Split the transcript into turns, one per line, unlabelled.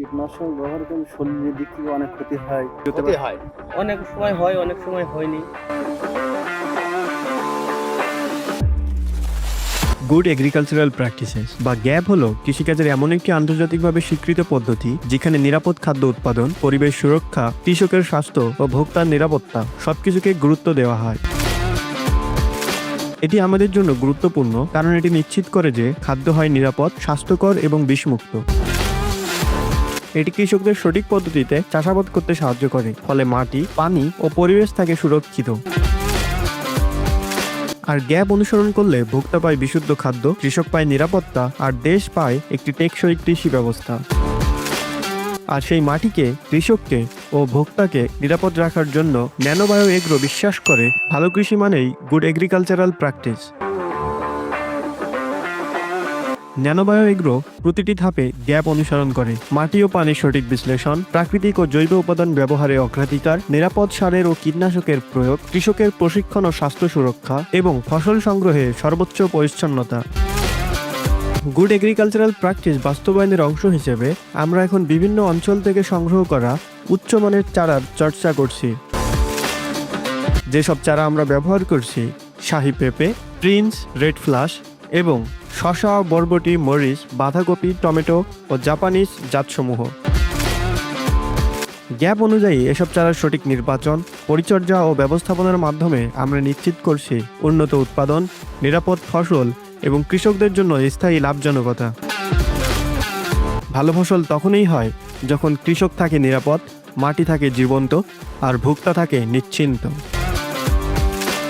কীটনাশক ব্যবহার করলে শরীরের দিক থেকে অনেক ক্ষতি হয়।
ক্ষতি হয়।
অনেক সময় হয় অনেক সময় হয়নি।
গুড এগ্রিকালচারাল প্র্যাকটিসেস বা গ্যাপ হলো কৃষিকাজের এমন একটি আন্তর্জাতিকভাবে স্বীকৃত পদ্ধতি যেখানে নিরাপদ খাদ্য উৎপাদন পরিবেশ সুরক্ষা কৃষকের স্বাস্থ্য ও ভোক্তার নিরাপত্তা সবকিছুকে গুরুত্ব দেওয়া হয়। এটি আমাদের জন্য গুরুত্বপূর্ণ কারণ এটি নিশ্চিত করে যে খাদ্য হয় নিরাপদ স্বাস্থ্যকর এবং বিষমুক্ত। এটি কৃষকদের সঠিক পদ্ধতিতে চাষাবাদ করতে সাহায্য করে, ফলে মাটি, পানি ও পরিবেশ থাকে সুরক্ষিত। আর গ্যাপ অনুসরণ করলে ভোক্তা পায় বিশুদ্ধ খাদ্য, কৃষক পায় নিরাপত্তা, আর দেশ পায় একটি টেকসই কৃষি ব্যবস্থা। আর সেই মাটিকে, কৃষককে ও ভোক্তাকে নিরাপদ রাখার জন্য ন্যানোবায়ো এগ্রো বিশ্বাস করে, ভালো কৃষি মানেই good agricultural practice nano bio agro প্রতিটি ধাপে গ্যাপ অনুসরণ করে। মাটি ও পানির সঠিক বিশ্লেষণ, প্রাকৃতিক ও জৈব উপাদান ব্যবহারে অগ্রাধিকার, নিরাপদ সারের ও কীটনাশকের প্রয়োগ, কৃষকের প্রশিক্ষণ ও স্বাস্থ্য সুরক্ষা এবং ফসল সংগ্রহে সর্বোচ্চ পরিচ্ছন্নতা। গুড এগ্রিকালচারাল প্র্যাকটিস বাস্তবায়নের অংশ হিসেবে আমরা এখন বিভিন্ন অঞ্চল থেকে সংগ্রহ করা উচ্চমানের চারার চর্চা করছি। যেসব চারা আমরা ব্যবহার করছি, শাহি পেঁপে, প্রিন্স, রেড ফ্লাশ এবং শশা, বরবটি, মরিচ, বাঁধাকপি, টমেটো ও জাপানিজ জাতসমূহ। গ্যাপ অনুযায়ী এসব চারার সঠিক নির্বাচন, পরিচর্যা ও ব্যবস্থাপনার মাধ্যমে আমরা নিশ্চিত করছি উন্নত উৎপাদন, নিরাপদ ফসল এবং কৃষকদের জন্য স্থায়ী লাভজনকতা। ভালো ফসল তখনই হয় যখন কৃষক থাকে নিরাপদ, মাটি থাকে জীবন্ত আর ভোক্তা থাকে নিশ্চিন্ত।